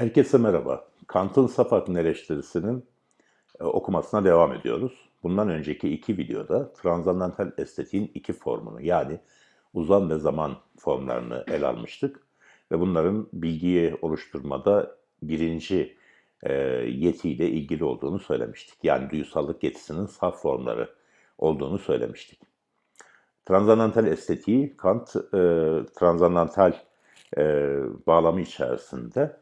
Herkese merhaba. Kant'ın Safak'ın eleştirisinin e, okumasına devam ediyoruz. Bundan önceki iki videoda transandantal estetiğin iki formunu yani uzam ve zaman formlarını ele almıştık. Ve bunların bilgiyi oluşturmada birinci e, yetiyle ilgili olduğunu söylemiştik. Yani duyusallık yetisinin saf formları olduğunu söylemiştik. Transandantal estetiği Kant e, transandantal e, bağlamı içerisinde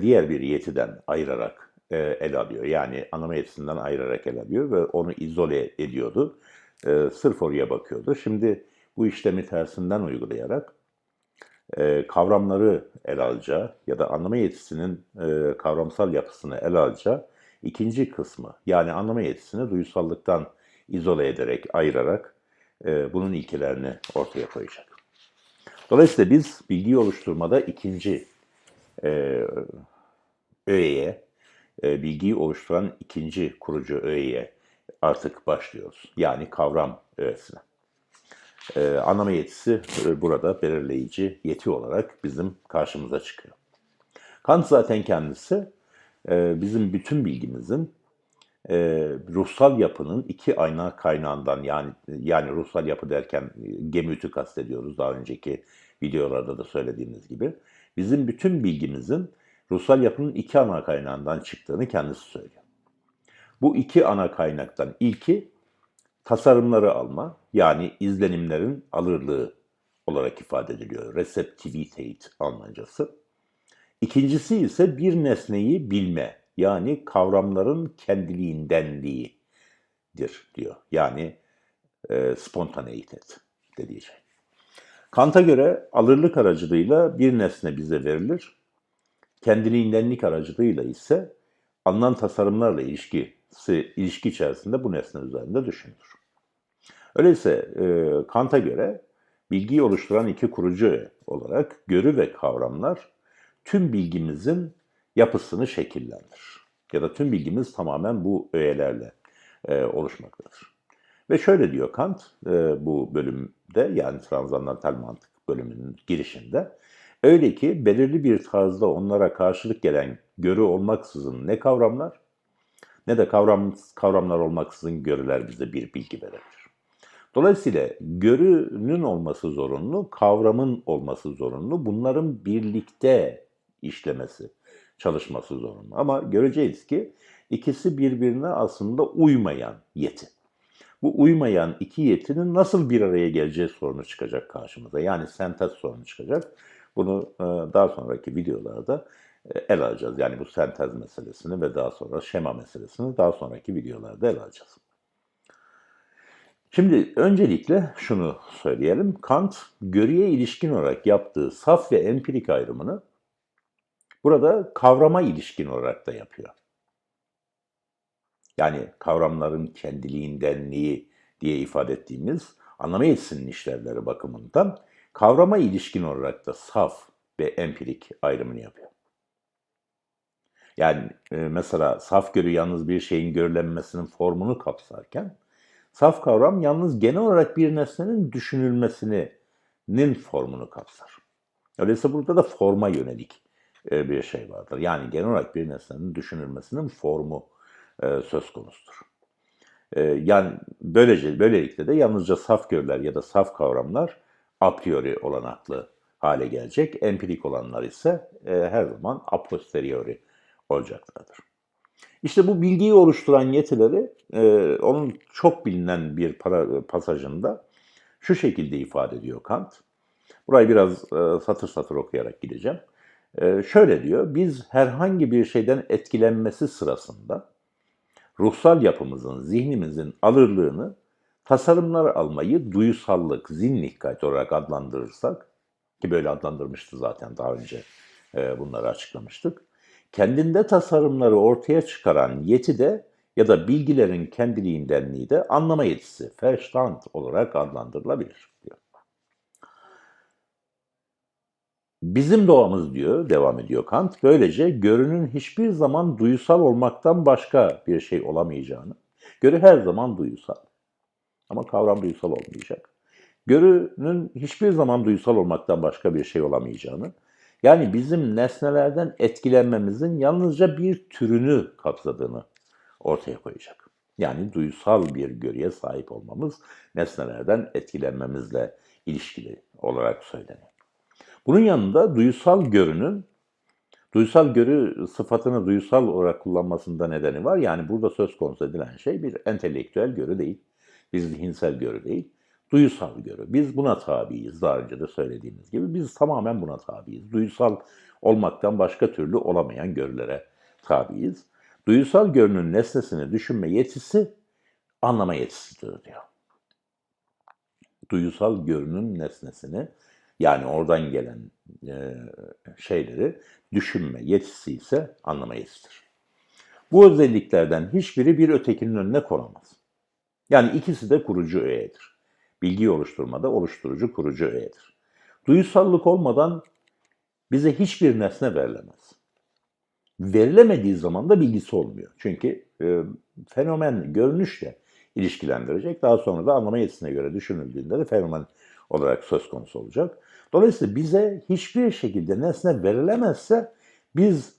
diğer bir yetiden ayırarak e, ele alıyor. Yani anlama yetisinden ayırarak ele alıyor ve onu izole ediyordu. E, sırf oraya bakıyordu. Şimdi bu işlemi tersinden uygulayarak e, kavramları ele alacağı ya da anlama yetisinin e, kavramsal yapısını ele alacağı ikinci kısmı yani anlama yetisini duyusallıktan izole ederek, ayırarak e, bunun ilkelerini ortaya koyacak. Dolayısıyla biz bilgi oluşturmada ikinci e, öğeye, e, bilgiyi oluşturan ikinci kurucu öğeye artık başlıyoruz. Yani kavram öğesine. E, anlama yetisi e, burada belirleyici yeti olarak bizim karşımıza çıkıyor. Kant zaten kendisi e, bizim bütün bilgimizin e, ruhsal yapının iki ayna kaynağından yani yani ruhsal yapı derken e, gemütü kastediyoruz daha önceki videolarda da söylediğimiz gibi. Bizim bütün bilgimizin ruhsal yapının iki ana kaynağından çıktığını kendisi söylüyor. Bu iki ana kaynaktan ilki tasarımları alma yani izlenimlerin alırlığı olarak ifade ediliyor. Receptivität Almancası. İkincisi ise bir nesneyi bilme yani kavramların kendiliğindenliğidir diyor. Yani e, spontaneitet dediği şey. Kant'a göre alırlık aracılığıyla bir nesne bize verilir. Kendiliğindenlik aracılığıyla ise alınan tasarımlarla ilişkisi, ilişki içerisinde bu nesne üzerinde düşünülür. Öyleyse e, Kant'a göre bilgiyi oluşturan iki kurucu olarak görü ve kavramlar tüm bilgimizin yapısını şekillendirir. Ya da tüm bilgimiz tamamen bu öğelerle e, oluşmaktadır. Ve şöyle diyor Kant e, bu bölümde yani transandantal mantık bölümünün girişinde. Öyle ki belirli bir tarzda onlara karşılık gelen görü olmaksızın ne kavramlar ne de kavram, kavramlar olmaksızın görüler bize bir bilgi verebilir. Dolayısıyla görünün olması zorunlu, kavramın olması zorunlu. Bunların birlikte işlemesi, çalışması zorunlu. Ama göreceğiz ki ikisi birbirine aslında uymayan yeti. Bu uymayan iki yetinin nasıl bir araya geleceği sorunu çıkacak karşımıza. Yani sentez sorunu çıkacak. Bunu e, daha sonraki videolarda e, ele alacağız. Yani bu sentez meselesini ve daha sonra şema meselesini daha sonraki videolarda ele alacağız. Şimdi öncelikle şunu söyleyelim. Kant görüye ilişkin olarak yaptığı saf ve empirik ayrımını burada kavrama ilişkin olarak da yapıyor. Yani kavramların kendiliğindenliği diye ifade ettiğimiz anlama yetisinin işlevleri bakımından kavrama ilişkin olarak da saf ve empirik ayrımını yapıyor. Yani e, mesela saf görü yalnız bir şeyin görülenmesinin formunu kapsarken saf kavram yalnız genel olarak bir nesnenin düşünülmesinin formunu kapsar. Öyleyse burada da forma yönelik e, bir şey vardır. Yani genel olarak bir nesnenin düşünülmesinin formu e, söz konusudur. E, yani böylece böylelikle de yalnızca saf görüler ya da saf kavramlar a priori olanaklı hale gelecek. Empirik olanlar ise e, her zaman a posteriori olacaklardır. İşte bu bilgiyi oluşturan yetileri onun çok bilinen bir pasajında şu şekilde ifade ediyor Kant. Burayı biraz satır satır okuyarak gideceğim. Şöyle diyor, biz herhangi bir şeyden etkilenmesi sırasında ruhsal yapımızın, zihnimizin alırlığını tasarımlar almayı duyusallık, zihnlikayet olarak adlandırırsak, ki böyle adlandırmıştı zaten daha önce e, bunları açıklamıştık. Kendinde tasarımları ortaya çıkaran yeti de ya da bilgilerin kendiliğindenliği de anlama yetisi, Verstand olarak adlandırılabilir diyor. Bizim doğamız diyor, devam ediyor Kant, böylece görünün hiçbir zaman duyusal olmaktan başka bir şey olamayacağını, görü her zaman duyusal ama kavram duyusal olmayacak. Görünün hiçbir zaman duyusal olmaktan başka bir şey olamayacağını, Yani bizim nesnelerden etkilenmemizin yalnızca bir türünü kapsadığını ortaya koyacak. Yani duysal bir görüye sahip olmamız nesnelerden etkilenmemizle ilişkili olarak söyleniyor. Bunun yanında duysal görünün duysal görü sıfatını duysal olarak kullanmasında nedeni var. Yani burada söz konusu edilen şey bir entelektüel görü değil, bir zihinsel görü değil, duysal görü. Biz buna tabiiz daha önce de söylediğimiz gibi. Biz tamamen buna tabiiz. Duysal olmaktan başka türlü olamayan görülere tabiiz. Duysal görünün nesnesini düşünme yetisi anlama yetisidir diyor. Duysal görünün nesnesini yani oradan gelen e, şeyleri düşünme yetisi ise anlama yetisidir. Bu özelliklerden hiçbiri bir ötekinin önüne konamaz. Yani ikisi de kurucu öğedir. Bilgi oluşturmada oluşturucu kurucu öğedir. Duyusallık olmadan bize hiçbir nesne verilemez. Verilemediği zaman da bilgisi olmuyor. Çünkü e, fenomen görünüşle ilişkilendirecek. Daha sonra da anlama yetisine göre düşünüldüğünde de fenomen olarak söz konusu olacak. Dolayısıyla bize hiçbir şekilde nesne verilemezse biz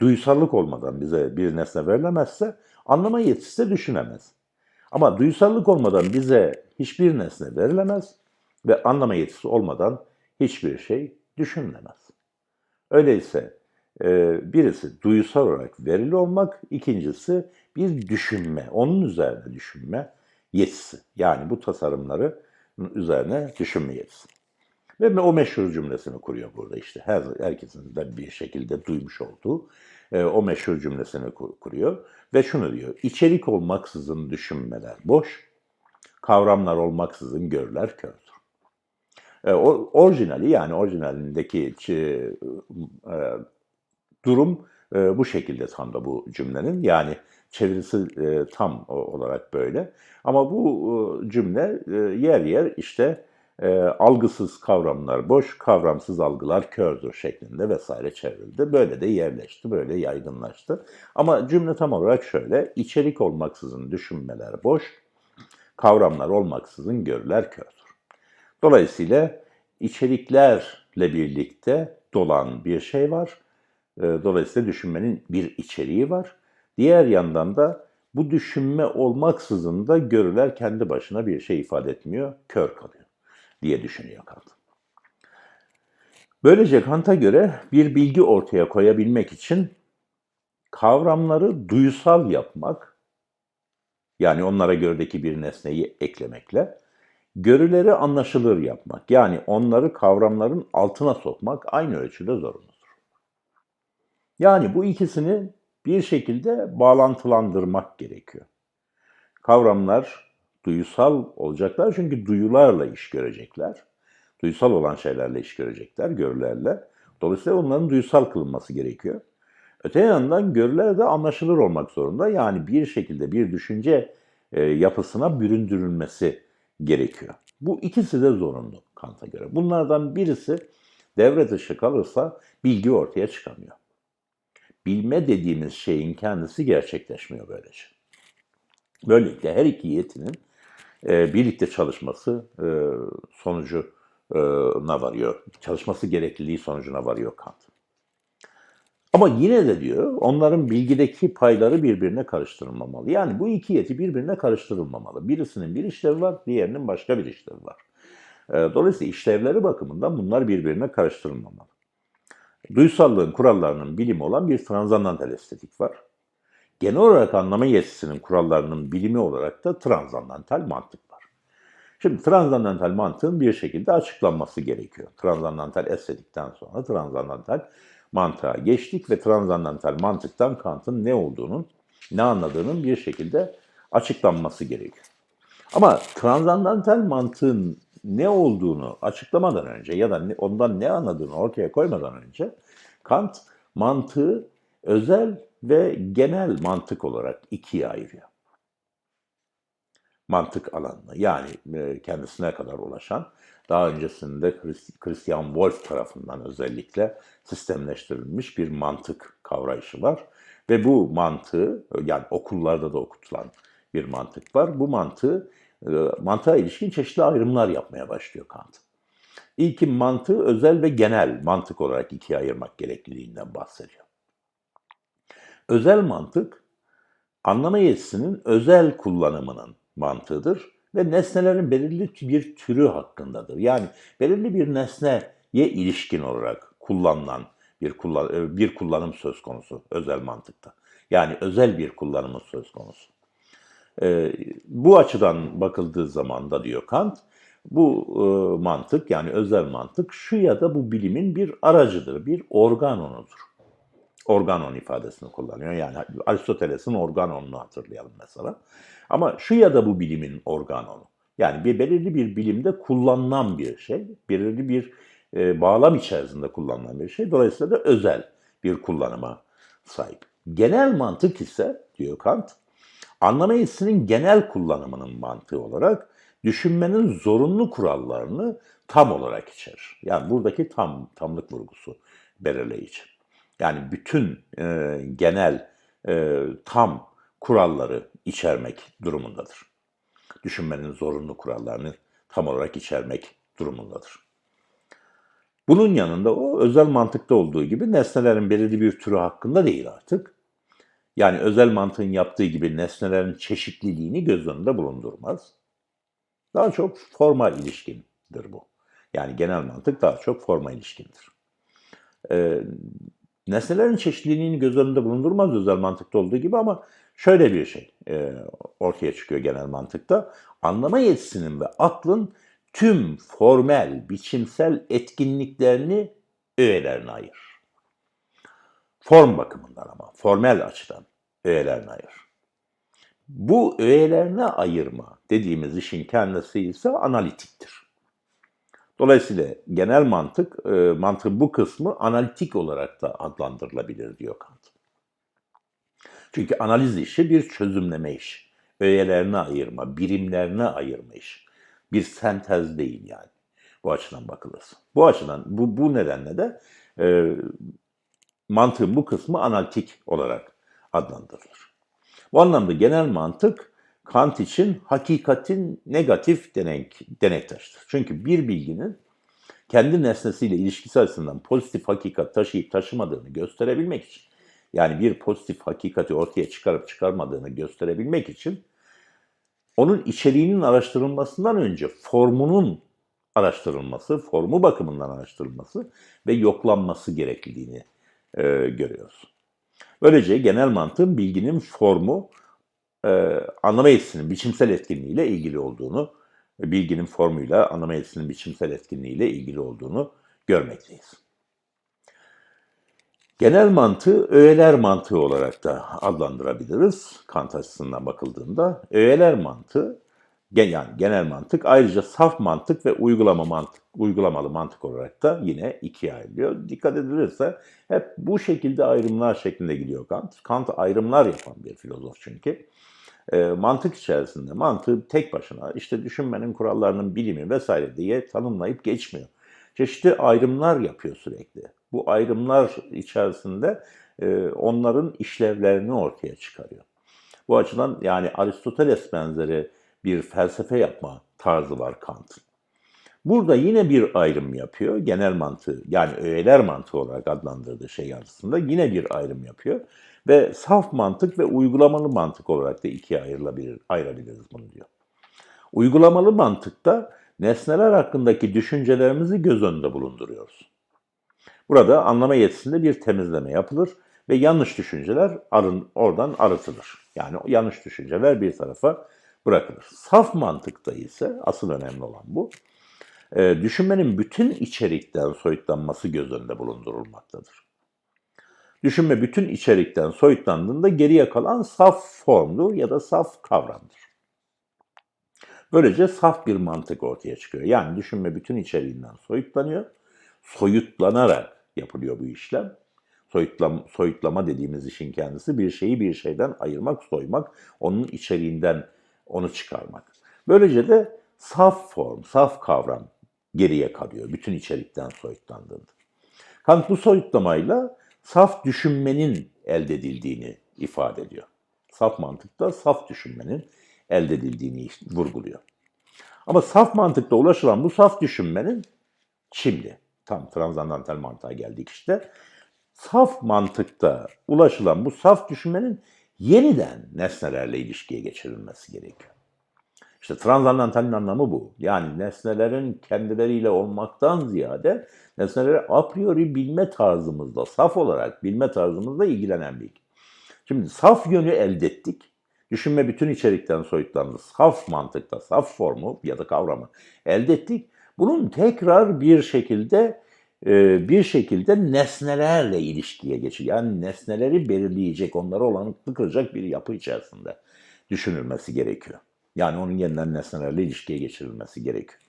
duysallık olmadan bize bir nesne verilemezse anlama yetisi de düşünemez. Ama duysallık olmadan bize hiçbir nesne verilemez ve anlama yetisi olmadan hiçbir şey düşünülemez. Öyleyse e, birisi duysal olarak verili olmak, ikincisi bir düşünme, onun üzerine düşünme yetisi. Yani bu tasarımları üzerine düşünme yetisi. Ve o meşhur cümlesini kuruyor burada işte. Her, herkesin de bir şekilde duymuş olduğu e, o meşhur cümlesini kuruyor. Ve şunu diyor, içerik olmaksızın düşünmeler boş, kavramlar olmaksızın görüler kördür. E, orijinali yani orijinalindeki e, durum e, bu şekilde tam da bu cümlenin. Yani çevirisi e, tam olarak böyle. Ama bu e, cümle e, yer yer işte e, algısız kavramlar boş, kavramsız algılar kördür şeklinde vesaire çevrildi. Böyle de yerleşti, böyle yaygınlaştı. Ama cümle tam olarak şöyle, içerik olmaksızın düşünmeler boş, kavramlar olmaksızın görüler kördür. Dolayısıyla içeriklerle birlikte dolan bir şey var. E, dolayısıyla düşünmenin bir içeriği var. Diğer yandan da bu düşünme olmaksızın da görüler kendi başına bir şey ifade etmiyor, kör kalıyor diye düşünüyor Kant. Böylece Kant'a göre bir bilgi ortaya koyabilmek için kavramları duysal yapmak, yani onlara göredeki bir nesneyi eklemekle, görüleri anlaşılır yapmak, yani onları kavramların altına sokmak aynı ölçüde zorunludur. Yani bu ikisini bir şekilde bağlantılandırmak gerekiyor. Kavramlar duyusal olacaklar çünkü duyularla iş görecekler. Duysal olan şeylerle iş görecekler, görülerle. Dolayısıyla onların duysal kılınması gerekiyor. Öte yandan görüler de anlaşılır olmak zorunda. Yani bir şekilde bir düşünce e, yapısına büründürülmesi gerekiyor. Bu ikisi de zorunlu Kant'a göre. Bunlardan birisi devre dışı kalırsa bilgi ortaya çıkamıyor bilme dediğimiz şeyin kendisi gerçekleşmiyor böylece. Böylelikle her iki yetinin e, birlikte çalışması e, sonucuna varıyor. Çalışması gerekliliği sonucuna varıyor Kant. Ama yine de diyor onların bilgideki payları birbirine karıştırılmamalı. Yani bu iki yeti birbirine karıştırılmamalı. Birisinin bir işlevi var, diğerinin başka bir işlevi var. E, dolayısıyla işlevleri bakımından bunlar birbirine karıştırılmamalı. Duysallığın kurallarının bilimi olan bir transandantal estetik var. Genel olarak anlama yetisinin kurallarının bilimi olarak da transandantal mantık var. Şimdi transandantal mantığın bir şekilde açıklanması gerekiyor. Transandantal estetikten sonra transandantal mantığa geçtik ve transandantal mantıktan Kant'ın ne olduğunun, ne anladığının bir şekilde açıklanması gerekiyor. Ama transandantal mantığın ne olduğunu açıklamadan önce ya da ondan ne anladığını ortaya koymadan önce Kant mantığı özel ve genel mantık olarak ikiye ayırıyor. Mantık alanını yani e, kendisine kadar ulaşan daha öncesinde Christian Wolff tarafından özellikle sistemleştirilmiş bir mantık kavrayışı var. Ve bu mantığı yani okullarda da okutulan bir mantık var. Bu mantığı mantığa ilişkin çeşitli ayrımlar yapmaya başlıyor Kant. İlki mantığı özel ve genel mantık olarak ikiye ayırmak gerekliliğinden bahsediyor. Özel mantık, anlama yetisinin özel kullanımının mantığıdır ve nesnelerin belirli bir türü hakkındadır. Yani belirli bir nesneye ilişkin olarak kullanılan bir, kullan bir kullanım söz konusu özel mantıkta. Yani özel bir kullanımı söz konusu. Ee, bu açıdan bakıldığı zaman da diyor Kant, bu e, mantık yani özel mantık şu ya da bu bilimin bir aracıdır, bir organonudur. Organon ifadesini kullanıyor. Yani Aristoteles'in organonunu hatırlayalım mesela. Ama şu ya da bu bilimin organonu. Yani bir belirli bir bilimde kullanılan bir şey, belirli bir e, bağlam içerisinde kullanılan bir şey. Dolayısıyla da özel bir kullanıma sahip. Genel mantık ise diyor Kant, anlama yetisinin genel kullanımının mantığı olarak düşünmenin zorunlu kurallarını tam olarak içerir. Yani buradaki tam, tamlık vurgusu belirleyici. Yani bütün e, genel, e, tam kuralları içermek durumundadır. Düşünmenin zorunlu kurallarını tam olarak içermek durumundadır. Bunun yanında o özel mantıkta olduğu gibi nesnelerin belirli bir türü hakkında değil artık. Yani özel mantığın yaptığı gibi nesnelerin çeşitliliğini göz önünde bulundurmaz. Daha çok forma ilişkindir bu. Yani genel mantık daha çok forma ilişkindir. Ee, nesnelerin çeşitliliğini göz önünde bulundurmaz özel mantıkta olduğu gibi ama şöyle bir şey e, ortaya çıkıyor genel mantıkta. Anlama yetisinin ve aklın tüm formel, biçimsel etkinliklerini öğelerine ayır. Form bakımından ama, formel açıdan öğelerine ayır. Bu öğelerine ayırma dediğimiz işin kendisi ise analitiktir. Dolayısıyla genel mantık, e, mantığın bu kısmı analitik olarak da adlandırılabilir diyor Kant. Çünkü analiz işi bir çözümleme işi. Öğelerine ayırma, birimlerine ayırma işi. Bir sentez değil yani. Bu açıdan bakılırsa. Bu açıdan, bu, bu nedenle de e, mantığın bu kısmı analitik olarak adlandırılır. Bu anlamda genel mantık Kant için hakikatin negatif denek, denek taşıdır. Çünkü bir bilginin kendi nesnesiyle ilişkisi açısından pozitif hakikat taşıyıp taşımadığını gösterebilmek için, yani bir pozitif hakikati ortaya çıkarıp çıkarmadığını gösterebilmek için, onun içeriğinin araştırılmasından önce formunun araştırılması, formu bakımından araştırılması ve yoklanması gerekliliğini e, görüyoruz. Böylece genel mantığın bilginin formu e, anlama yetisinin biçimsel etkinliğiyle ilgili olduğunu, bilginin formuyla anlama yetisinin biçimsel etkinliğiyle ilgili olduğunu görmekteyiz. Genel mantığı öğeler mantığı olarak da adlandırabiliriz Kant açısından bakıldığında. Öğeler mantığı yani genel mantık ayrıca saf mantık ve uygulama mantık, uygulamalı mantık olarak da yine ikiye ayrılıyor. Dikkat edilirse hep bu şekilde ayrımlar şeklinde gidiyor Kant. Kant ayrımlar yapan bir filozof çünkü. E, mantık içerisinde mantığı tek başına işte düşünmenin kurallarının bilimi vesaire diye tanımlayıp geçmiyor. Çeşitli ayrımlar yapıyor sürekli. Bu ayrımlar içerisinde e, onların işlevlerini ortaya çıkarıyor. Bu açıdan yani Aristoteles benzeri bir felsefe yapma tarzı var Kant'ın. Burada yine bir ayrım yapıyor. Genel mantığı yani öğeler mantığı olarak adlandırdığı şey arasında yine bir ayrım yapıyor. Ve saf mantık ve uygulamalı mantık olarak da ikiye ayrılabilir, ayırabiliriz bunu diyor. Uygulamalı mantıkta nesneler hakkındaki düşüncelerimizi göz önünde bulunduruyoruz. Burada anlama yetisinde bir temizleme yapılır ve yanlış düşünceler arın, oradan arıtılır. Yani yanlış düşünceler bir tarafa bırakılır. Saf mantıkta ise asıl önemli olan bu. E, düşünmenin bütün içerikten soyutlanması göz önünde bulundurulmaktadır. Düşünme bütün içerikten soyutlandığında geriye kalan saf formdur ya da saf kavramdır. Böylece saf bir mantık ortaya çıkıyor. Yani düşünme bütün içeriğinden soyutlanıyor. Soyutlanarak yapılıyor bu işlem. Soyutlama, soyutlama dediğimiz işin kendisi bir şeyi bir şeyden ayırmak, soymak, onun içeriğinden onu çıkarmak. Böylece de saf form, saf kavram geriye kalıyor bütün içerikten soyutlandığında. Kant bu soyutlamayla saf düşünmenin elde edildiğini ifade ediyor. Saf mantıkta saf düşünmenin elde edildiğini vurguluyor. Ama saf mantıkta ulaşılan bu saf düşünmenin Şimdi tam transandantal mantığa geldik işte. Saf mantıkta ulaşılan bu saf düşünmenin yeniden nesnelerle ilişkiye geçirilmesi gerekiyor. İşte transandantalin anlamı bu. Yani nesnelerin kendileriyle olmaktan ziyade nesneleri a priori bilme tarzımızda, saf olarak bilme tarzımızda ilgilenen bilgi. Şimdi saf yönü elde ettik. Düşünme bütün içerikten soyutlandı. Saf mantıkta, saf formu ya da kavramı elde ettik. Bunun tekrar bir şekilde bir şekilde nesnelerle ilişkiye geçiyor. Yani nesneleri belirleyecek, onları olanaklı kılacak bir yapı içerisinde düşünülmesi gerekiyor. Yani onun yeniden nesnelerle ilişkiye geçirilmesi gerekiyor.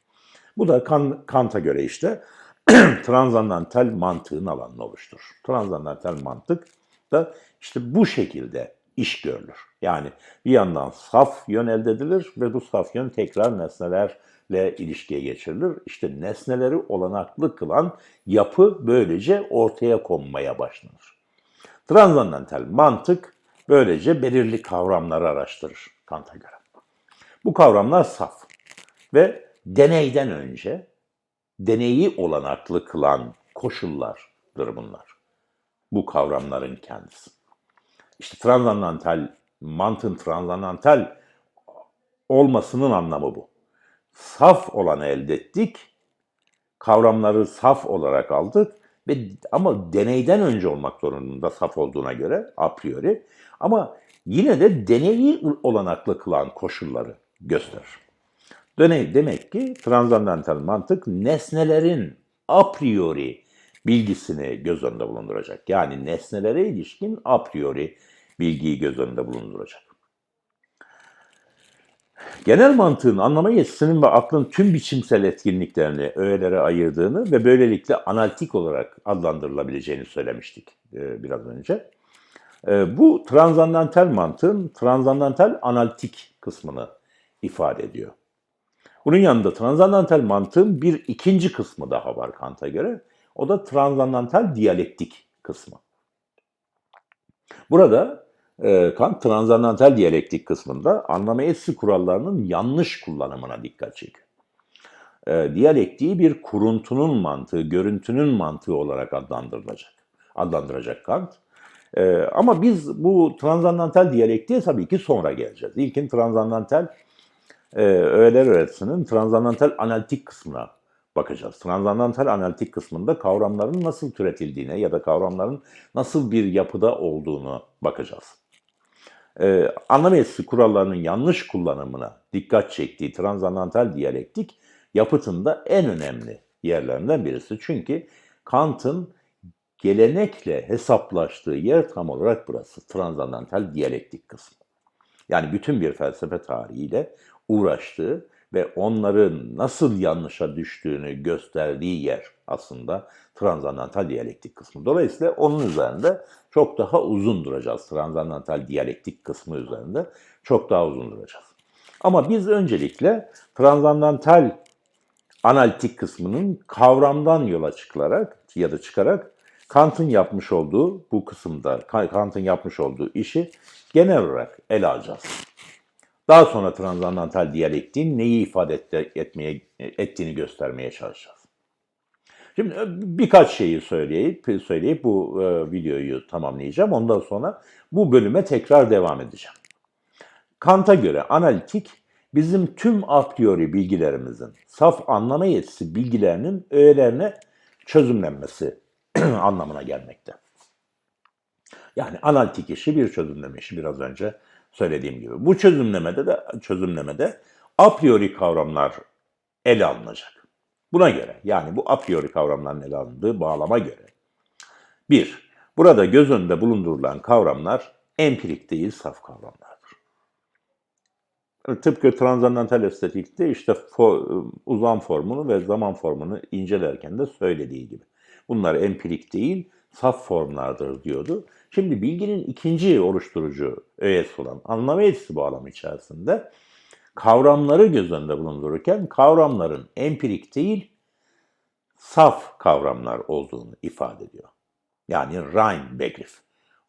Bu da Kant'a göre işte transandantal mantığın alanını oluşturur. Transandantal mantık da işte bu şekilde iş görülür. Yani bir yandan saf yön elde edilir ve bu saf yön tekrar nesnelerle ilişkiye geçirilir. İşte nesneleri olanaklı kılan yapı böylece ortaya konmaya başlanır. Transandantal mantık böylece belirli kavramları araştırır Kant'a göre. Bu kavramlar saf ve deneyden önce deneyi olanaklı kılan koşullardır bunlar. Bu kavramların kendisi. İşte transandantal, mantığın transandantal olmasının anlamı bu. Saf olanı elde ettik, kavramları saf olarak aldık ve ama deneyden önce olmak zorunda saf olduğuna göre a priori ama yine de deneyi olanaklı kılan koşulları gösterir. Deney demek ki transandantal mantık nesnelerin a priori bilgisini göz önünde bulunduracak. Yani nesnelere ilişkin a priori bilgiyi göz önünde bulunduracak. Genel mantığın anlama yetisinin ve aklın tüm biçimsel etkinliklerini öğelere ayırdığını ve böylelikle analitik olarak adlandırılabileceğini söylemiştik e, biraz önce. E, bu transandantal mantığın transandantal analitik kısmını ifade ediyor. Bunun yanında transandantal mantığın bir ikinci kısmı daha var Kant'a göre. O da transandantal diyalektik kısmı. Burada e, Kant transandantal diyalektik kısmında anlama etsi kurallarının yanlış kullanımına dikkat çekiyor. E, diyalektiği bir kuruntunun mantığı, görüntünün mantığı olarak adlandırılacak. Adlandıracak Kant. E, ama biz bu transandantal diyalektiğe tabii ki sonra geleceğiz. İlkin transandantal e, öğeler öğretisinin transandantal analitik kısmına bakacağız. Transandantal analitik kısmında kavramların nasıl türetildiğine ya da kavramların nasıl bir yapıda olduğunu bakacağız. Ee, anlam etisi kurallarının yanlış kullanımına dikkat çektiği transandantal diyalektik yapıtında en önemli yerlerinden birisi. Çünkü Kant'ın gelenekle hesaplaştığı yer tam olarak burası. Transandantal diyalektik kısmı. Yani bütün bir felsefe tarihiyle uğraştığı ve onların nasıl yanlışa düştüğünü gösterdiği yer aslında transandantal diyalektik kısmı. Dolayısıyla onun üzerinde çok daha uzun duracağız. Transandantal diyalektik kısmı üzerinde çok daha uzun duracağız. Ama biz öncelikle transandantal analitik kısmının kavramdan yola çıkılarak ya da çıkarak Kant'ın yapmış olduğu bu kısımda Kant'ın yapmış olduğu işi genel olarak ele alacağız. Daha sonra transandantal diyalektiğin neyi ifade etmeye, ettiğini göstermeye çalışacağız. Şimdi e, birkaç şeyi söyleyip, söyleyip bu e, videoyu tamamlayacağım. Ondan sonra bu bölüme tekrar devam edeceğim. Kant'a göre analitik bizim tüm a priori bilgilerimizin saf anlama yetisi bilgilerinin öğelerine çözümlenmesi anlamına gelmekte. Yani analitik işi bir çözümleme işi biraz önce söylediğim gibi. Bu çözümlemede de çözümlemede a priori kavramlar ele alınacak. Buna göre yani bu a priori kavramların ele alındığı bağlama göre. Bir, burada göz önünde bulundurulan kavramlar empirik değil saf kavramlardır. Tıpkı transandantal estetikte işte for, uzam formunu ve zaman formunu incelerken de söylediği gibi. Bunlar empirik değil, saf formlardır diyordu. Şimdi bilginin ikinci oluşturucu öğesi olan anlam yetisi bağlamı içerisinde kavramları göz önünde bulundururken kavramların empirik değil saf kavramlar olduğunu ifade ediyor. Yani rein Begriff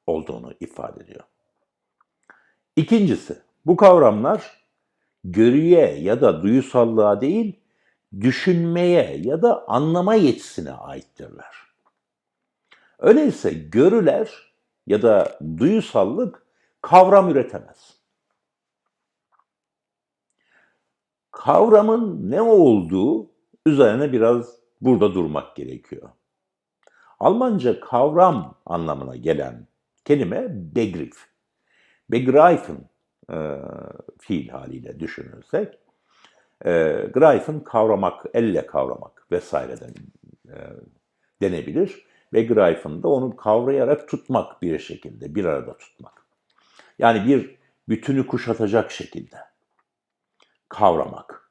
olduğunu ifade ediyor. İkincisi bu kavramlar görüye ya da duyusallığa değil düşünmeye ya da anlama yetisine aittirler. Öyleyse görüler ya da duyusallık kavram üretemez. Kavramın ne olduğu üzerine biraz burada durmak gerekiyor. Almanca kavram anlamına gelen kelime Begriff. Begreifen e, fiil haliyle düşünürsek, e, Greifen kavramak, elle kavramak vesaireden e, denebilir. Begreifen de onu kavrayarak tutmak bir şekilde, bir arada tutmak. Yani bir bütünü kuşatacak şekilde kavramak.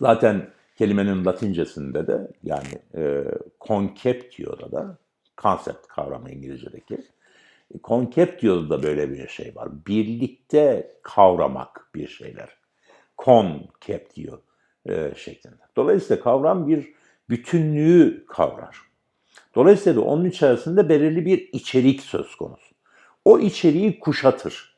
Zaten kelimenin latincesinde de yani e, conceptio'da da konsept kavramı İngilizce'deki. Conceptio'da da böyle bir şey var. Birlikte kavramak bir şeyler. Conceptio e, şeklinde. Dolayısıyla kavram bir bütünlüğü kavrar. Dolayısıyla onun içerisinde belirli bir içerik söz konusu. O içeriği kuşatır.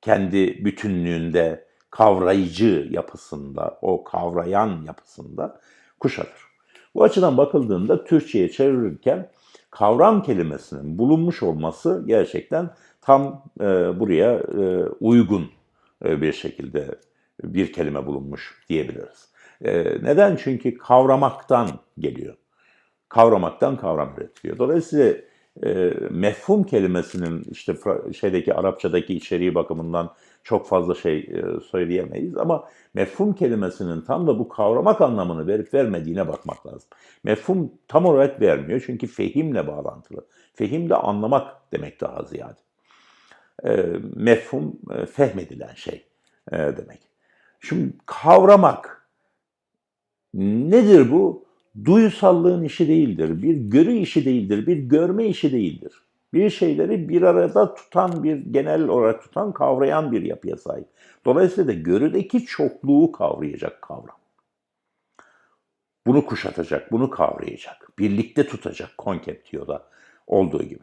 Kendi bütünlüğünde, kavrayıcı yapısında, o kavrayan yapısında kuşatır. Bu açıdan bakıldığında Türkçe'ye çevirirken kavram kelimesinin bulunmuş olması gerçekten tam e, buraya e, uygun e, bir şekilde bir kelime bulunmuş diyebiliriz. E, neden? Çünkü kavramaktan geliyor. Kavramaktan kavram üretiliyor. Dolayısıyla e, mefhum kelimesinin işte şeydeki Arapçadaki içeriği bakımından çok fazla şey e, söyleyemeyiz ama mefhum kelimesinin tam da bu kavramak anlamını verip vermediğine bakmak lazım. Mefhum tam olarak vermiyor çünkü fehimle bağlantılı. Fehim de anlamak demek daha ziyade. E, mefhum e, fehmedilen şey demek. Şimdi kavramak nedir bu? Duyusallığın işi değildir, bir görü işi değildir, bir görme işi değildir bir şeyleri bir arada tutan bir genel olarak tutan kavrayan bir yapıya sahip. Dolayısıyla da görüdeki çokluğu kavrayacak kavram. Bunu kuşatacak, bunu kavrayacak, birlikte tutacak konseptiyoda olduğu gibi.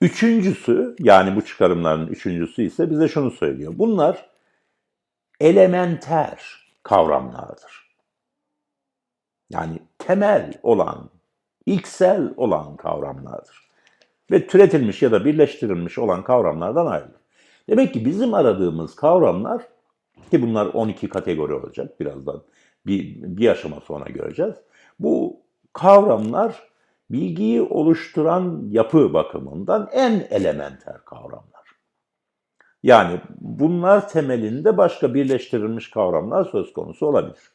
Üçüncüsü, yani bu çıkarımların üçüncüsü ise bize şunu söylüyor. Bunlar elementer kavramlardır. Yani temel olan, ilksel olan kavramlardır ve türetilmiş ya da birleştirilmiş olan kavramlardan ayrılır. Demek ki bizim aradığımız kavramlar ki bunlar 12 kategori olacak birazdan bir, bir aşama sonra göreceğiz. Bu kavramlar bilgiyi oluşturan yapı bakımından en elementer kavramlar. Yani bunlar temelinde başka birleştirilmiş kavramlar söz konusu olabilir.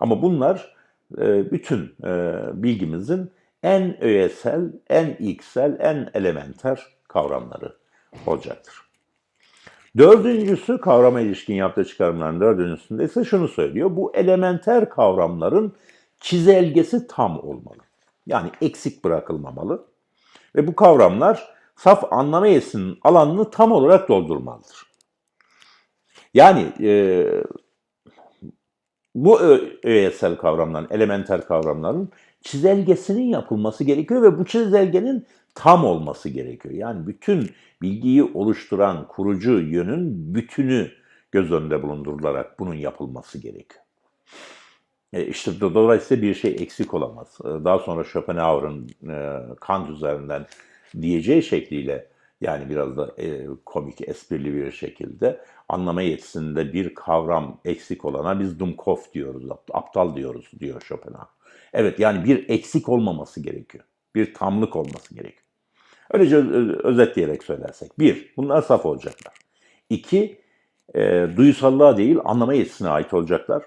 Ama bunlar e, bütün e, bilgimizin en öğesel, en ilksel, en elementer kavramları olacaktır. Dördüncüsü kavrama ilişkin yaptığı çıkarımların dördüncüsünde ise şunu söylüyor. Bu elementer kavramların çizelgesi tam olmalı. Yani eksik bırakılmamalı. Ve bu kavramlar saf anlama yesinin alanını tam olarak doldurmalıdır. Yani e, bu öğesel kavramların, elementer kavramların çizelgesinin yapılması gerekiyor ve bu çizelgenin tam olması gerekiyor. Yani bütün bilgiyi oluşturan kurucu yönün bütünü göz önünde bulundurularak bunun yapılması gerekiyor. E işte dolayısıyla bir şey eksik olamaz. E, daha sonra Schopenhauer'ın e, Kant üzerinden diyeceği şekliyle yani biraz da e, komik, esprili bir şekilde anlama yetisinde bir kavram eksik olana biz Dumkopf diyoruz, aptal diyoruz diyor Schopenhauer. Evet yani bir eksik olmaması gerekiyor. Bir tamlık olması gerekiyor. Öylece özetleyerek söylersek. Bir, bunlar saf olacaklar. İki, e, duyusallığa değil anlama yetisine ait olacaklar.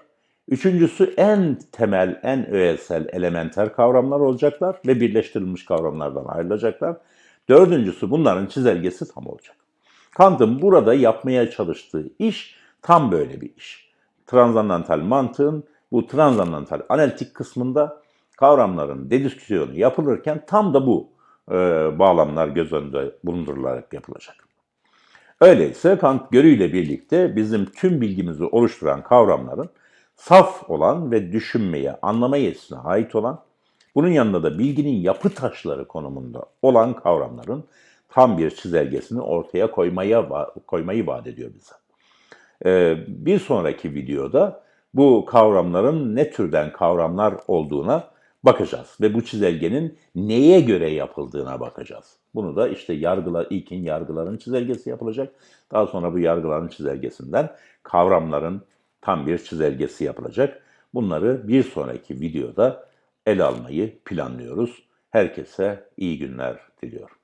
Üçüncüsü en temel, en öğesel, elementer kavramlar olacaklar ve birleştirilmiş kavramlardan ayrılacaklar. Dördüncüsü bunların çizelgesi tam olacak. Kant'ın burada yapmaya çalıştığı iş tam böyle bir iş. Transandantal mantığın bu transandantal analitik kısmında kavramların dedüksiyonu yapılırken tam da bu e, bağlamlar göz önünde bulundurularak yapılacak. Öyleyse Kant görüyle birlikte bizim tüm bilgimizi oluşturan kavramların saf olan ve düşünmeye, anlama yetisine ait olan, bunun yanında da bilginin yapı taşları konumunda olan kavramların tam bir çizelgesini ortaya koymaya koymayı vaat ediyor bize. Ee, bir sonraki videoda bu kavramların ne türden kavramlar olduğuna bakacağız ve bu çizelgenin neye göre yapıldığına bakacağız. Bunu da işte yargılar, ilkin yargıların çizelgesi yapılacak. Daha sonra bu yargıların çizelgesinden kavramların tam bir çizelgesi yapılacak. Bunları bir sonraki videoda ele almayı planlıyoruz. Herkese iyi günler diliyorum.